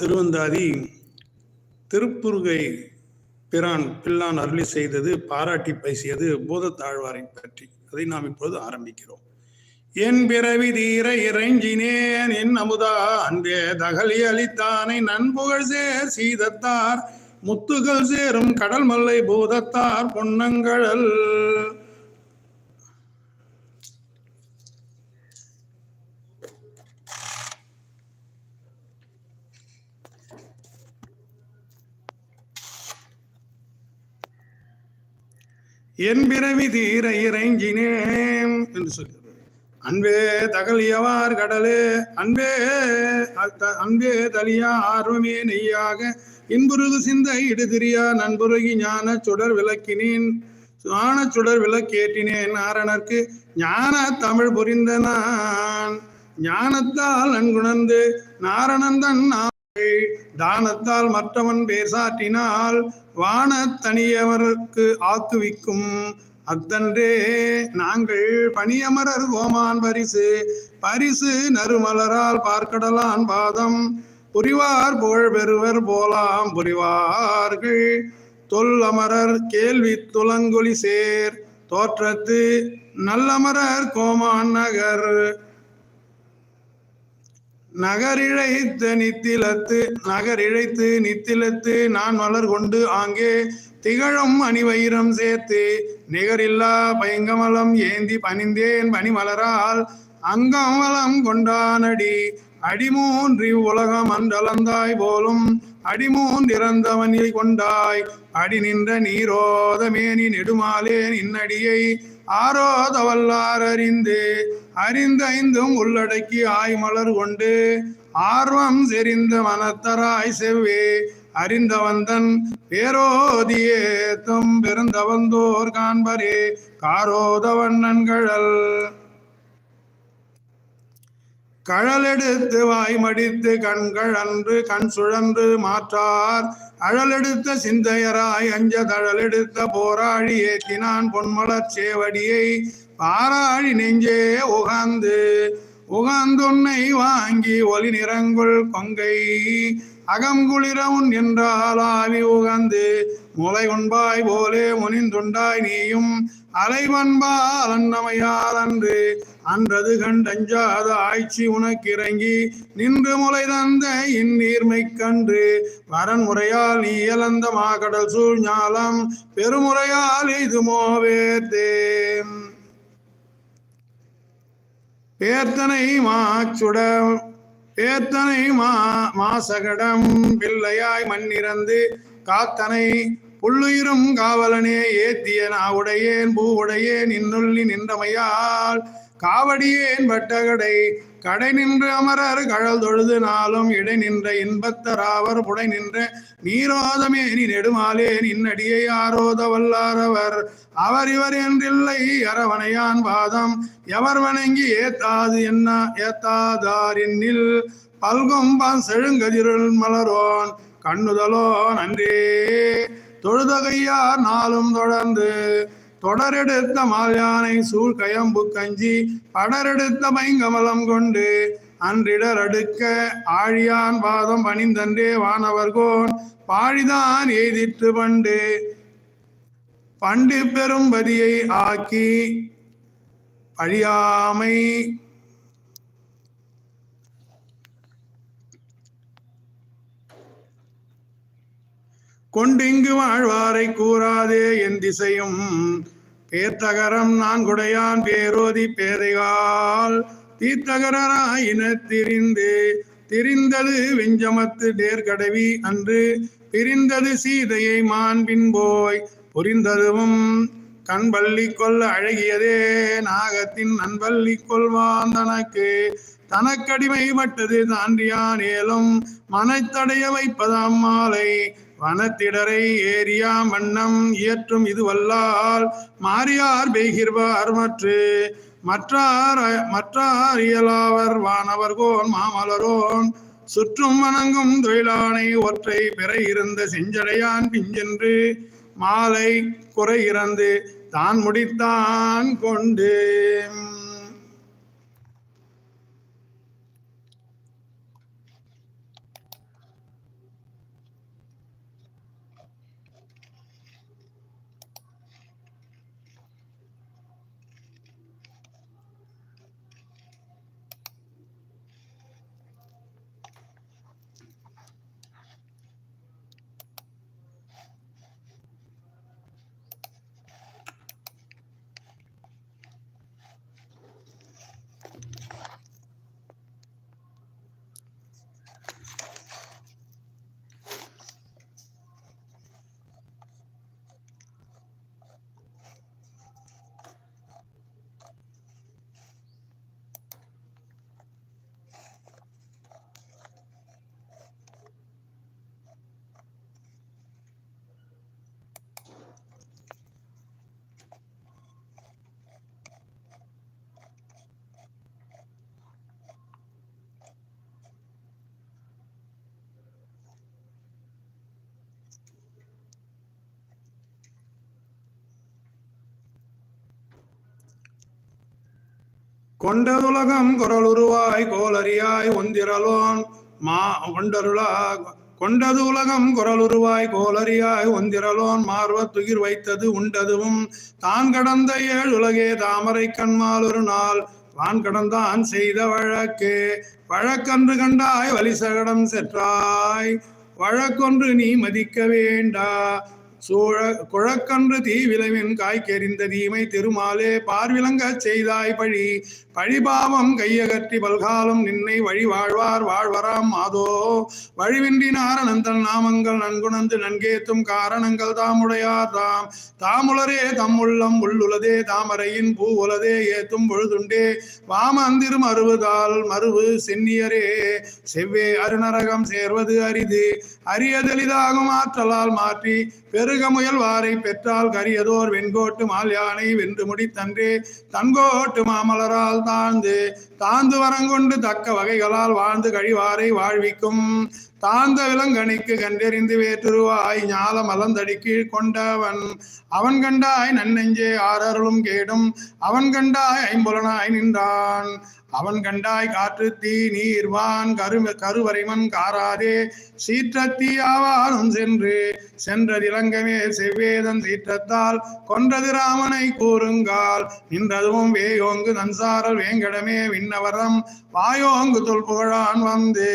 திருவந்தாதி திருப்புருகை பிரான் பிள்ளான் அருளி செய்தது பாராட்டி பேசியது பூதத்தாழ்வாரை பற்றி. அதை நாம் இப்பொழுது ஆரம்பிக்கிறோம். என் பிறவி தீர இறைஞ்சினேன் என் அமுதா அன்பே தகலி அளித்தானை நண்புகழ் சேர் சீதத்தார் முத்துகள் சேரும் கடல் மல்லை பூதத்தார் பொன்னங்கழல் என் பிறவி தீர இறைஞ்சினேன் என்று சொல்கிறார் அன்பே தகலியவார் கடலே அன்பே அன்பே தலியா ஆர்வமே நெய்யாக இன்புருகு சிந்த இடுதிரியா நண்புருகி ஞான சுடர் விளக்கினேன் ஞான சுடர் விளக்கேற்றினேன் நாரணர்க்கு ஞான தமிழ் புரிந்த நான். ஞானத்தால் நன்குணர்ந்து நாரணந்தன் தானத்தால் மற்றவன் பேர் வான தனியவருக்கு ஆக்குவிக்கும். அத்தன்றே நாங்கள் பணியமரர் கோமான் பரிசு. பரிசு நறுமலரால் பார்க்கடலான் பாதம். புரிவார் புகழ் பெறுவர் போலாம் புரிவார்கள். தொல்லமரர் கேள்வி துலங்குலி சேர். தோற்றத்து நல்லமரர் கோமான் நகர். நகரிழைத்த நித்திலத்து நகரிழைத்து நித்திலத்து நான் மலர் கொண்டு ஆங்கே திகழும் அணிவயிரம் சேர்த்து நிகரில்லா பயங்கமலம் ஏந்தி பணிந்தேன் பனிமலரால் அங்கமலம் கொண்டானடி அடிமூன்றி உலகம் அன்றலந்தாய் போலும் அடிமூன்றிறந்தவனில் கொண்டாய் அடி நின்ற நீரோதமேனி நெடுமாலே நின்னடியை ஆரோத வல்லார் அறிந்து ஐந்தும் உள்ளடக்கி ஆய் மலர் கொண்டு ஆர்வம் செறிந்த மனத்தராய் செவ்வே அறிந்தவந்தன் பேரோதியே தும் பெருந்தவந்தோர் காண்பரே காரோதவண்ணன்கழல் கழலெடுத்து வாய் மடித்து கண்கள் அன்று கண் சுழன்று மாற்றார் அழலெடுத்த சிந்தையராய் அஞ்ச தழலெடுத்த போராழி ஏத்தினான் பொன்மலர் சேவடியை. பாராழி நெஞ்சே உகாந்து உகாந்துன்னை வாங்கி ஒளி நிறங்குள் கொங்கை. அகங்குளிர உன் என்றால் ஆவி உகந்து முளை உண்பாய் போலே முனிந்துண்டாய் நீயும். அலைவன்பால் அன்னமையால் அன்று அன்றது கண்டஞ்சாத ஆய்ச்சி உனக்கிறங்கி நின்று முளை தந்த இந்நீர்மை கன்று. வரன்முறையால் நீ இழந்த மாகடல் சூழ் பெருமுறையால் இது மோவேர்த்தே பேர்த்தனை மாச்சுடம் பேர்த்தனை மா மாசகடம் பிள்ளையாய் மண்ணிறந்து காத்தனை புள்ளுயிரும் காவலனே ஏத்திய நாவுடையேன் பூவுடையேன் இன்னுள்ளி நின்றமையால் காவடியேன் வட்டகடை. கடை நின்று அமரர் கழல் தொழுது நாளும் இடை நின்ற இன்பத்தராவர் புடை நின்ற நீரோதமே நீ நெடுமாலே நின்னடியை ஆரோத வல்லாரவர். அவர் இவர் என்றில்லை அரவணையான் பாதம் எவர் வணங்கி ஏத்தாது என்ன ஏத்தாதாரின்னில் பல்கொம்பான் செழுங்கதிருள் மலரோன் கண்ணுதலோ நன்றே. தொழுதகையார் நாளும் தொடர்ந்து தொடரெடுத்த மால்யானை சூழ் கயம்பு கஞ்சி படரெடுத்த பைங்கமலம் கொண்டு அன்றிடர் அடுக்க ஆழியான் பாதம் பணிந்தன்றே வானவர்கோன் பாழிதான் எய்திற்று பண்டு பண்டு பெரும்பதியை ஆக்கி அழியாமை கொண்டிங்கு வாழ்வாரை கூறாதே என் திசையும். பேர்த்தகரம் நான் குடையான் பேரோதி பேதைகால். தீர்த்தகராயின திரிந்து திரிந்தது வெஞ்சமத்து நேர்கடவி அன்று. பிரிந்தது சீதையை மாண்பின் போய் புரிந்ததுவும் கண்பள்ளி கொள்ள அழகியதே. நாகத்தின் நண்பள்ளி கொள்வான் தனக்கு. தனக்கடிமைப்பட்டது தாண்டியான் ஏலும். மனத்தடைய வைப்பதாம் மாலை. வனத்திடரை ஏரியா மன்னம் இயற்றும் இது வல்லால் மாறியார் பெய்கிர்வார் மற்று. மற்றார் மற்றார் இயலாவர் வானவர்கோன் மாமலரோன். சுற்றும் வணங்கும் தொழிலானை ஒற்றை பெற இருந்த செஞ்சடையான் பிஞ்சென்று. மாலை குறை இறந்து தான் முடித்தான் கொண்டு. கொண்டதுலகம் குரலுருவாய் கோலரியாய் ஒந்திரலோன் மா கொண்டருளா கொண்டது உலகம் குரலுருவாய் கோலரியாய் ஒந்திரலோன் மார்வ துகிர் வைத்தது உண்டதுவும். தான் கடந்த ஏழு உலகே தாமரை கண்மால் ஒரு நாள் வான் கடந்தான் செய்த வழக்கே. வழக்கன்று கண்டாய் வலிசகடம் செற்றாய். வழக்கொன்று நீ மதிக்க வேண்டா. சூழ குழக்கன்று தீ விளைவின் காய்க்கெறிந்த தீமை திருமாலே பார்விலங்கச் செய்தாய் பழி. பழிபாவம் கையகற்றி பல்காலம் நின்னை வழி வாழ்வார் வாழ்வராம் மாதோ. வழிவின்றினார் நாரணந்தன் நாமங்கள் நன்குணந்து நன்கேத்தும் காரணங்கள் தாமுடையார் தாம். தாமுளரே தம்முள்ளம் உள்ளுளதே தாமரையின் பூ உலதே ஏத்தும் பொழுதுண்டே. வாமந்திரும் அறுவதால் மறுவு சென்னியரே. செவ்வே அருநரகம் சேர்வது அரிது. அரியதெளிதாகும் ஆற்றலால் மாற்றி பெரு பெருகமுயல் வாரை பெற்றால் கரியதோர் வெண்கோட்டு மால் யானை வென்று முடித்தன்றே தன்கோட்டு மாமலரால் தாழ்ந்து தாழ்ந்து வரங்கொண்டு தக்க வகைகளால் வாழ்ந்து கழிவாரை வாழ்விக்கும். தாழ்ந்த விலங்கணிக்கு கண்டெறிந்து வேற்றுருவாய் ஞால மலந்தடி கீழ் கொண்டவன் அவன் கண்டாய் நன்னெஞ்சே ஆறருளும் கேடும் அவன் கண்டாய் ஐம்புலனாய் நின்றான். அவன் கண்டாய் காற்று தீ நீர்வான் கரு கருவரைமன் காராதே. சீற்றத்தீ ஆவாரும் சென்று சென்றது இலங்கமே செவ்வேதன் சீற்றத்தால். கொன்றது ராமனை கூறுங்கால் நின்றதுவும் வேயோங்கு நன்சாரல் வேங்கடமே விண்ணவரம். வாயோங்கு தொல் புகழான் வந்து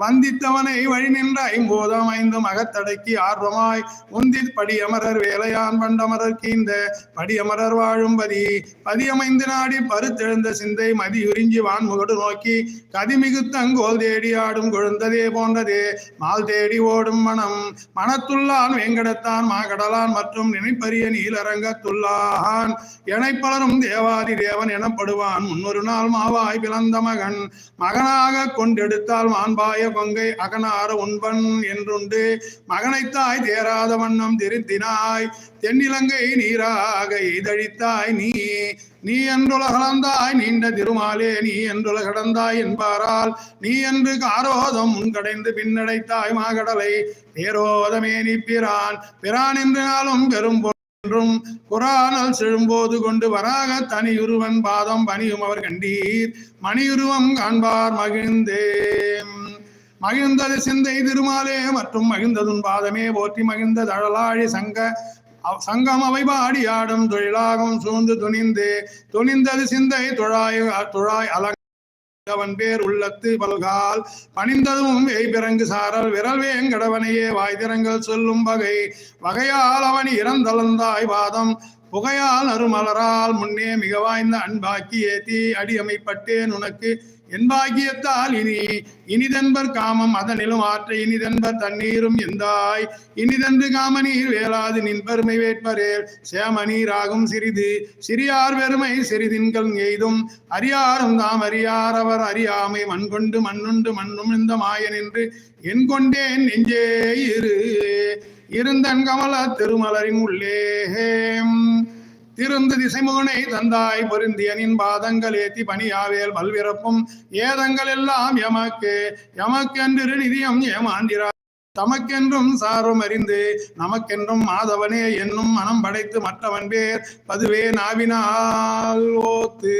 வந்தித்தவனை வழி நின்ற ஐம்போதம் ஐந்தும் அகத்தடக்கி ஆர்வமாய். உந்தித் படியமரர் வேலையான் பண்டமரர் கீந்த படியமரர் வாழும்பதி பதியமைந்து நாடி பருத்தெழுந்த சிந்தை மதியுறிஞ்சி வான்முகடு நோக்கி. கதிமிகுத்தங்கோல் தேடி ஆடும் கொழுந்ததே போன்றதே. மால் தேடி ஓடும் மனம் மனத்துள்ளான் வேங்கடத்தான். மாகடலான் மற்றும் நினைப்பரிய நீலரங்கத்துள்ளான். எனைப்பலரும் தேவாதி தேவன் எனப்படுவான். முன்னொரு நாள் மாவாய் பிளந்த மகன். மகனாக கொண்டெடுத்தால் மாண்பாய பங்கை அகனார உண்பன் என்றுண்டு. மகனைத்தாய் தேராத வண்ணம் திருத்தினாய். தென்னிலங்கை நீராக இதழித்தாய் நீ. நீ என்றுலகலந்தாய் நீண்ட திருமாலே நீ என்றுலகடந்தாய் என்பாரால். நீ என்று காரோதம் கடைந்து பின்னடைத்தாய் மாகடலை. நேரோதமே நீ பிரான். பிரான் என்று பெரும் என்றும் குரானல் செழும்போது கொண்டு வராக தனியுருவன் பாதம் பணியும் அவர் கண்டீர். மணியுருவம் காண்பார் மகிழ்ந்தே மகிழ்ந்தது சிந்தை திருமாலே மற்றும் மகிழ்ந்ததுன் பாதமே போற்றி மகிழ்ந்த தழலாழி சங்க. சங்கம் அவை பாடி ஆடும் தொழிலாகும் சூழ்ந்து துணிந்து. துணிந்தது சிந்தை துழாய் துழாய் அலங்க அவன் பேர் உள்ளத்து பல்கால் பணிந்ததும் வேய்பிறங்கு சாரல் விரல் வேங்கடவனையே வாய்திரங்கள் சொல்லும் வகை. வகையால் அவன் இறந்தளந்தாய் வாதம். புகையால் அருமலரால் முன்னே மிக வாய்ந்த அன்பாக்கி ஏத்தி அடியமைப்பட்டேன் உனக்கு. என் பாக்கியத்தால் இனி இனிதென்பர் காமம் அதனிலும் ஆற்ற இனிதென்பர் தண்ணீரும் எந்தாய்? இனிதென்று காமநீர் வேளாது நின் பெருமை வேட்பரேல். சேமநீராகும் சிறிது சிறியார் பெருமை சிறிதின்கள் எய்தும். அறியாரும் தாம் அறியார் அவர் அறியாமை மண் கொண்டு மண்ணுண்டு மண்ணும் இந்த மாயன் என்று என் கொண்டேன் நெஞ்சே இரு இருந்தன் கமல திருமலரின் உள்ளே. திருந்து திசைமுகனை தந்தாய் பொருந்தியனின் பாதங்கள் ஏத்தி பணியாவேல் பல்விறப்பும் ஏதங்கள் எல்லாம் எமக்கு எமக்கென்று நிதியம் ஏமாண்டிரா தமக்கென்றும் சாரும் அறிந்து நமக்கென்றும் மாதவனே என்னும் மனம் படைத்து மற்றவன் பேர் பதுவே நாவினால் ஓத்து.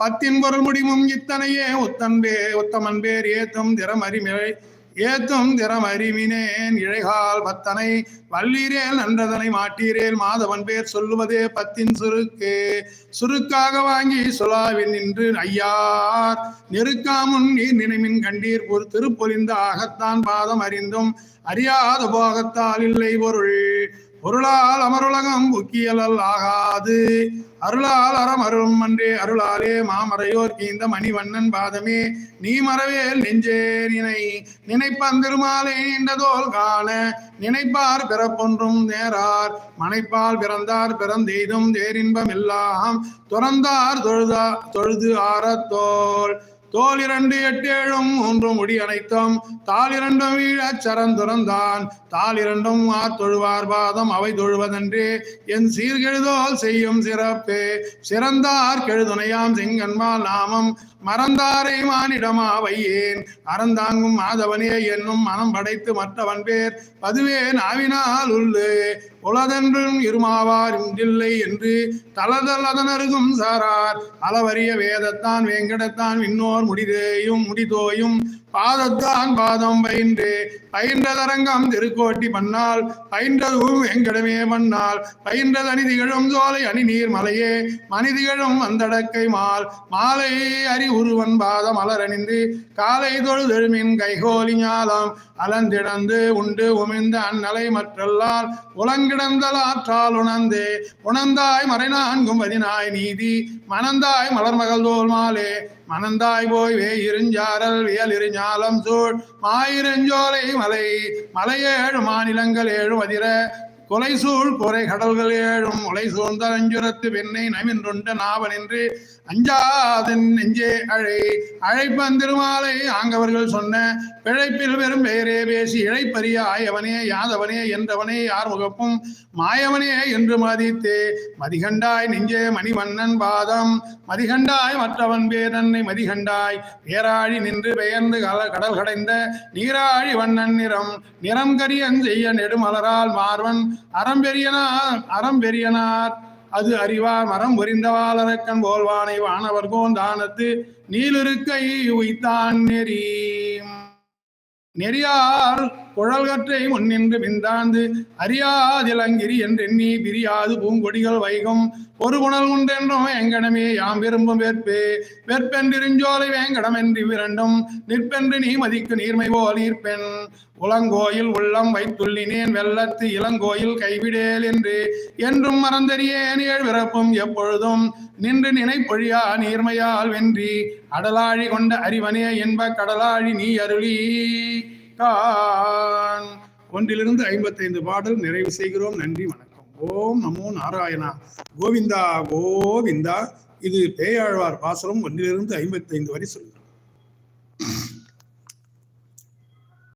பத்தின் பொருள் முடிவும் இத்தனையே ஒத்தன்பே உத்தமன் பேர் ஏத்தும் திறம் அறிமிழை ஏத்தும் திறம் அறிவினேன் இழைகால் பத்தனை வல்லீரேல் நன்றதனை மாட்டீரேல் மாதவன் பேர் சொல்லுவதே பத்தின் சுருக்கு. சுருக்காக வாங்கி சொலாவில் நின்று ஐயார் நெருக்காமுன் நீர் நினைமின் கண்டீர் பொறு திருப்பொலிந்த ஆகத்தான் பாதம் அறிந்தும் அறியாத போகத்தால் இல்லை பொருள். பொருளால் அமருலகம் புக்கியலல் ஆகாது. அருளால் அறம் அருளும் அன்றே அருளாலே மாமறையோர் கீந்த மணிவண்ணன் பாதமே. நீ மறவேல் நெஞ்சே நினை. நினைப்பான் திருமாலே நீண்டதோல் காண. நினைப்பார் பிறப்பொன்றும் நேரார். மனைப்பால் பிறந்தார் பிறந்தெய்தும் தேரின்பம் எல்லாம். துறந்தார் தொழுதா தொழுது ஆரத்தோள் தோல் இரண்டு எட்டு ஏழும் மூன்றும் முடி அனைத்தும் தால் இரண்டும் வீழச் சரந்துறந்தான் தால் இரண்டும் ஆர் தொழுவார் பாதம் அவை தொழுவதன்றே. என் சீர்கெழுதோல் செய்யும் சிறப்பே. சிறந்தார் கெழுதுணையாம் சிங்கன்மா நாமம். மறந்தாரை மானிடமா வையேன் அறந்தாங்கும் மாதவனே என்னும் மனம் படைத்து மற்றவன் பேர். பதுவே நாவினால் உள்ளு. உளதென்றும் இருமாவார் இன்றில்லை என்று தளதல் அதனருகும் சாரார். அளவரிய வேதத்தான் வேங்கடத்தான் விண்ணோர் முடிதேயும் முடிதோயும் பாதத்தான் பாதம் பயின்று. பயின்றதரங்கம் திருக்கோட்டி பண்ணால் பயின்றதும் எங்கடமே பண்ணால் பயின்றது அணிதிகழும் சோலை அணி நீர் மலையே. மனிதிகழும் வந்தடக்கை மால். மாலை அறி உருவன் பாதம் அலரணிந்து காலை தொழுதெழுமின் கைகோலி ஞாலம். அலந்திடந்து உண்டு உமிழ்ந்த அந்நலை மற்றல்லால். உலங்கிடந்தல் ஆற்றால் உணர்ந்தே. உணர்ந்தாய் மறைநான்கும் பதினாய் நீதி. மணந்தாய் மலர்மகள் தோல் மாலே. மனந்தாய் போய் வே இருஞ்சாரல் வியல் இருஞாலம் சூழ். மாயிருஞ்சோலை மலை மலையேழு மாநிலங்கள் ஏழு அதிர கொலை சூழ் குறை கடல்கள் ஏழும் ஒலை சூழ்ந்த அஞ்சுரத்து வெண்ணை நமின்றுண்ட நாவனின்று அஞ்சாதன் நெஞ்சே அழை. அழைப்பன் திருமாலை ஆங்கவர்கள் சொன்ன பிழைப்பில் வெறும் பெயரே பேசி இழைப்பறிய ஆயவனே யாதவனே என்றவனே யார் முகப்பும் மாயவனே என்று மதித்தே. மதிகண்டாய் நெஞ்சே மணிவண்ணன் பாதம் மதிகண்டாய் மற்றவன் பேரன்னை மதிகண்டாய். பேராழி நின்று பெயர்ந்து கடல் கடைந்த நீராழி வண்ணன் நிறம் நிறம் கரியன் செய்ய நெடுமலரால் மார்வன் அறம்பெரியனார் அறம்பெரியனார். அது அறிவார் மரம் புரிந்தவாளரக்கன் போல்வானை வானவர்கோன் தானத்து. நீலிருக்கை உய்தான் நெறி. நெறியார் குழல்கற்றை முன்னின்று பிந்தாந்து அறியாதிலங்கிரி என்றெண்ணி பிரியாது பூங்கொடிகள் வைகும். ஒரு குணல் உண்டென்றும் வேங்கடமே யாம் விரும்பும் வேற்பே. வெற்பென்றிருஞ்சோலை வேங்கடம் என்று விரண்டும் நிற்பென்று நீ மதிக்கு நீர்மை போல் நீர்ப்பெண் உலங்கோயில் உள்ளம் வைத்துள்ளினேன் வெள்ளத்து இளங்கோயில் கைவிடேல் என்று. என்றும் மறந்தறியேன் ஏழ் பிறப்பும் எப்பொழுதும் நின்று நினைப்பொழியா நீர்மையால் வென்றி. அடலாழி கொண்ட அறிவனே என்ப கடலாழி நீ அருளி. கான் ஒன்றிலிருந்து ஐம்பத்தைந்து பாடல் நிறைவு செய்கிறோம். நன்றி வணக்கம். ஓம் நமோ நாராயணா. கோவிந்தா கோவிந்தா. இது பேயாழ்வார் பாசனம் ஒன்றிலிருந்து ஐம்பத்தைந்து வரை சொல்லு.